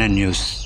in the news.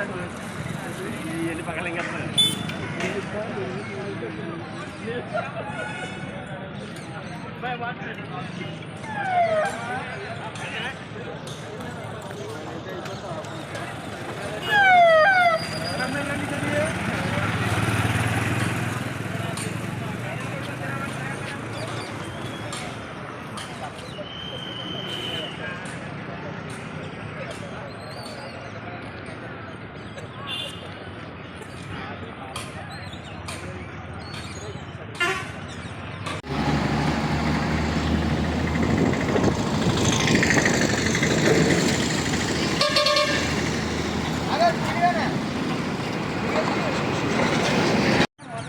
NN news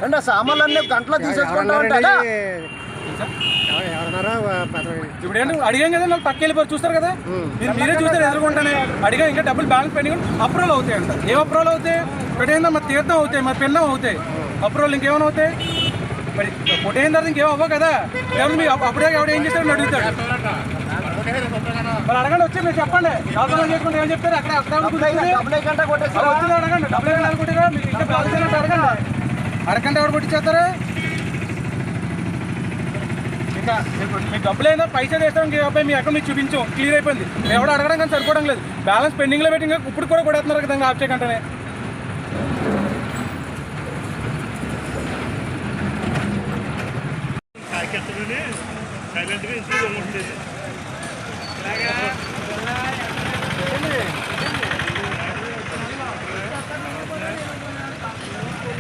అంటే ఆ సామాన్లన్నీ గంటలో తీసేసుకుంటా ఉంటాడా? ఇప్పుడు ఏంటి? అడిగాం కదా నాకు పక్క వెళ్ళిపోయి చూస్తారు కదా? మీరు మీరే చూస్తారు ఎదుర్కొంటానే. అడిగా ఇంకా డబ్బులు బ్యాలెన్స్ పెండింగ్ అప్రూవల్ అవుతాయి అంట. ఏం అప్రూవల్ అవుతాయి? పెట్టేందా మరి తీర్థం అవుతాయి మరి పిల్లం అవుతాయి. అప్రూవల్ ఇంకేమైనా అవుతాయి? మరి కొట్టేసిన తర్వాత ఇంకేం అవ్వవు కదా? మీరు అప్- అప్పుడే ఎవడు ఏం చేస్తాడని అడుగుతాడు. మరి అడగండి వచ్చి మీరు చెప్పండి. వ్యాపారం చేసుకుంటే ఏం చెప్తారు? అక్కడ అక్కడ ఎవరు కూర్చుంది? డబ్బులు కొట్టేసి అడగండి. డబ్బులు అనుకుంటారా మీకు ఇంకా అడగండి. అడగండి ఎవరు కొట్టించేస్తారా? ఇంకా మీకు- డబ్బులైనా అయినా పైసా చేస్తాం అబ్బాయి మీ అకౌంట్ మీకు చూపించాం క్లియర్ అయిపోయింది. మేము ఎవడు అడగడం కానీ సరిపోవడం లేదు. బ్యాలెన్స్ పెండింగ్లో పెట్టి ఇంకా ఇప్పుడు కూడా కొడేస్తున్నారు కదా ఆఫ్ చేయకంటేనే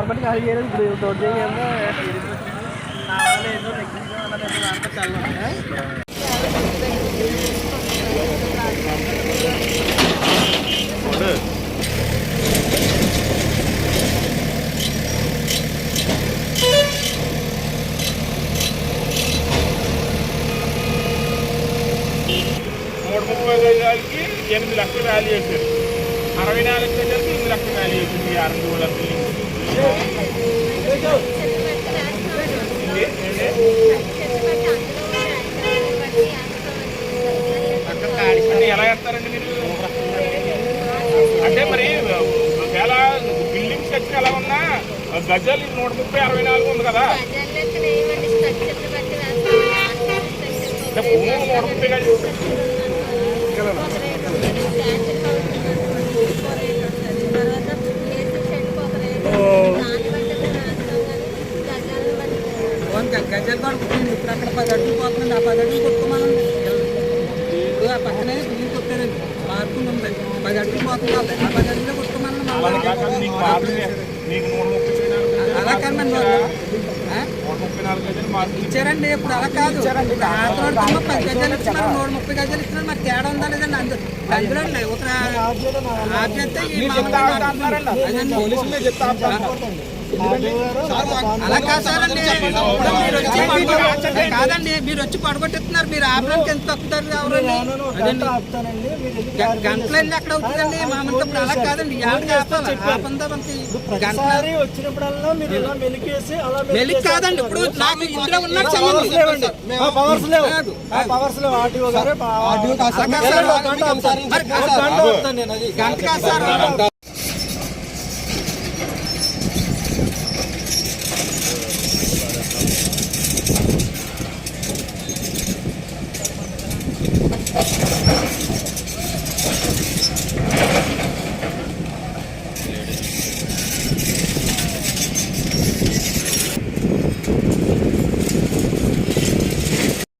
గవర్నమెంట్ ఖాళీ చేయలేదు ఇప్పుడు తోటి చేయాలంటే మూడు ముప్పై గజాలకి ఎనిమిది లక్షలు వాల్యూ చేశారు అరవై నాలుగు గజాలకి ఎనిమిది లక్షలు వాల్యూ చేసింది ఈ అరవై వేల బిల్డింగ్ అంటే ఎలా వేస్తారండి మీరు అంటే మరి ఒకవేళ బిల్డింగ్ సెక్షన్ ఎలా ఉన్నా గజాలు నూట ముప్పై అరవై నాలుగు ఉంది కదా. భూమి నూట ముప్పై గజాలు గజాలు కూడా కుట్టింది ఇప్పుడు అక్కడ పది అడుగులు పోతుంది ఆ పది అడుగులు కొట్టుకోమనండి. ఇప్పుడు ఆ పక్కనే బిల్లు కొట్టారండి. పార్కింగ్ ఉంది పది అడుగులు పోతుంది. ఆ పది అడుగులు కొట్టుకోమని అలా కాదు, నీకు మార్పులే. నీకు నూట ముప్పై నాలుగు గజాలు అలా కాదు మరి. ఇచ్చారా? ఆ? నూట ముప్పై నాలుగు గజాలు మార్పు ఇచ్చారండి. ఇప్పుడు అలా కాదు. ఆటలాడుతున్నా పది గజాలు ఇచ్చినారు నూట ముప్పై గజాలు ఇచ్చినారు మరి తేడా ఉందా లేదండి? అందు అందులో అండి ఒక అలా కాదు సార్ అండి ఇప్పుడు మీరు వచ్చి పడగొట్టు- కాదండి మీరు వచ్చి పడగొట్టేస్తున్నారు మీరు ఆపడానికి ఎంత తప్పుతారు ఎవరండి అదండి గ- గంటలు వెళ్ళి ఎక్కడ అవుతుందండి ఇప్పుడు అలా కాదండి మెలిక్ కాదండి ఇప్పుడు నాకు ఇందులో ఉన్న పవర్స్ లేవు పవర్స్ లేవు ఆర్టీఓ గారు గంట కాదు సార్